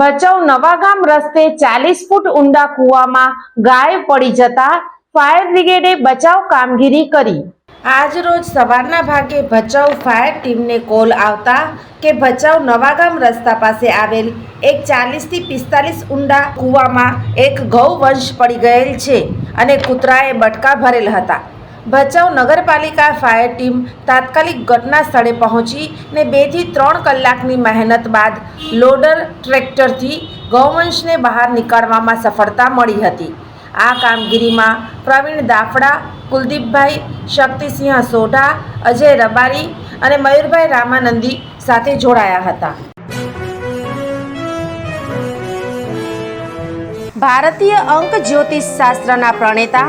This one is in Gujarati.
Bhachau Navagam રસ્તે ચાલીસ ફૂટ ઊંડા કૂવામાં ગાય પડી જતા ફાયર બ્રિગેડે બચાવ કામગીરી કરી. આજ રોજ સવારના ભાગે ભચાઉ ફાયર ટીમને કોલ આવતા કે ભચાઉ નવાગામ રસ્તા પાસે આવેલ એક ચાલીસથી પિસ્તાલીસ ઊંડા કૂવામાં એક ગૌવંશ પડી ગયેલ છે અને કૂતરાએ બટકા ભરેલ હતા. ભચાઉ નગરપાલિકા ફાયર ટીમ તાત્કાલિક ઘટના સ્થળે પહોંચી ને બેથી ત્રણ કલાકની મહેનત બાદ લોડર ટ્રેક્ટરથી ગૌવંશને બહાર નીકાળવામાં સફળતા મળી હતી. આ કામગીરીમાં પ્રવીણ દાફડા, કુલદીપભાઈ શક્તિસિંહ સોઢા, અજય રબારી અને મયુરભાઈ રામાનંદી સાથે જોડાયા હતા. ભારતીય અંક જ્યોતિષ શાસ્ત્રના પ્રણેતા